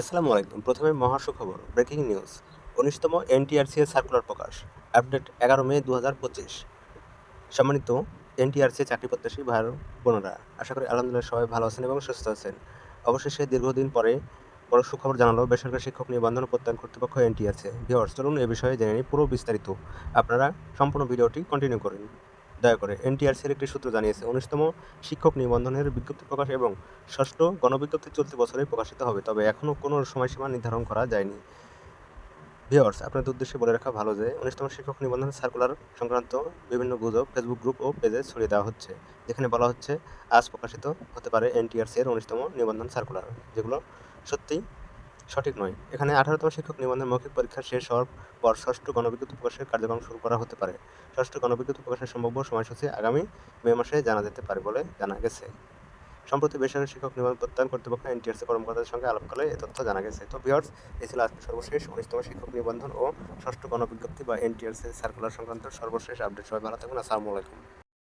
আসসালামু আলাইকুম। প্রথমে মহাসু খবর ব্রেকিং নিউজ উনিশতম এনটিআরসি এর সার্কুলার প্রকাশ আপডেট এগারো মে দু হাজার পঁচিশ। সম্মানিত এনটিআরসি চাকরি প্রত্যাশী ভাই বোনেরা, আশা করি আলহামদুলিল্লাহ সবাই ভালো আছেন এবং সুস্থ আছেন। অবশেষে দীর্ঘদিন পরে বড় সুখবর জানালো বেসরকারি শিক্ষক নিবন্ধন প্রত্যয়ন কর্তৃপক্ষ এনটিআরসি। ভিওর্স চলুন এ বিষয়ে জেনে নিই পুরো বিস্তারিত। আপনারা সম্পূর্ণ ভিডিওটি কন্টিনিউ করুন। দয়া করে। এনটিআরসির একটি সূত্র জানিয়েছে, উনিশতম শিক্ষক নিবন্ধনের বিজ্ঞপ্তি প্রকাশ এবং ষষ্ঠ গণবিজ্ঞপ্তি চলতি বছরে প্রকাশিত হবে, তবে এখনও কোনো সময়সীমা নির্ধারণ করা যায়নি। ভিওর্স আপনাদের উদ্দেশ্যে বলে রাখা ভালো যে, উনিশতম শিক্ষক নিবন্ধন সার্কুলার সংক্রান্ত বিভিন্ন গুজব, ফেসবুক গ্রুপ ও পেজে ছড়িয়ে দেওয়া হচ্ছে, যেখানে বলা হচ্ছে, আজ প্রকাশিত হতে পারে এনটিআরসি এর উনিশতম নিবন্ধন সার্কুলার, যেগুলো সত্যিই সঠিক নয়। এখানে আঠারোতম শিক্ষক নিবন্ধন মৌখিক পরীক্ষা শেষ হওয়ার পর ষষ্ঠ গণবিজ্ঞপ্তি প্রকাশের কার্যক্রম শুরু করা হতে পারে। ষষ্ঠ গণবিজ্ঞপ্তি প্রকাশের সম্ভাব্য সময়সূচি আগামী মে মাসে জানা যেতে পারে বলে জানা গেছে। সম্প্রতি বেসরকারি শিক্ষক নিবন্ধন প্রত্যয়ন কর্তৃপক্ষ, এনটিআরসি কর্মকর্তাদের সঙ্গে আলাপকালে এ তথ্য জানা গেছে। তো ভিওর্স এই ছিল আজকে সর্বশেষ উনিশতম শিক্ষক নিবন্ধন ও ষষ্ঠ গণবিজ্ঞপ্তি বা এনটিআরসি সার্কুলার সংক্রান্ত সর্বশেষ আপডেট। সবাই ভালো থাকুন। আসসালামু আলাইকুম।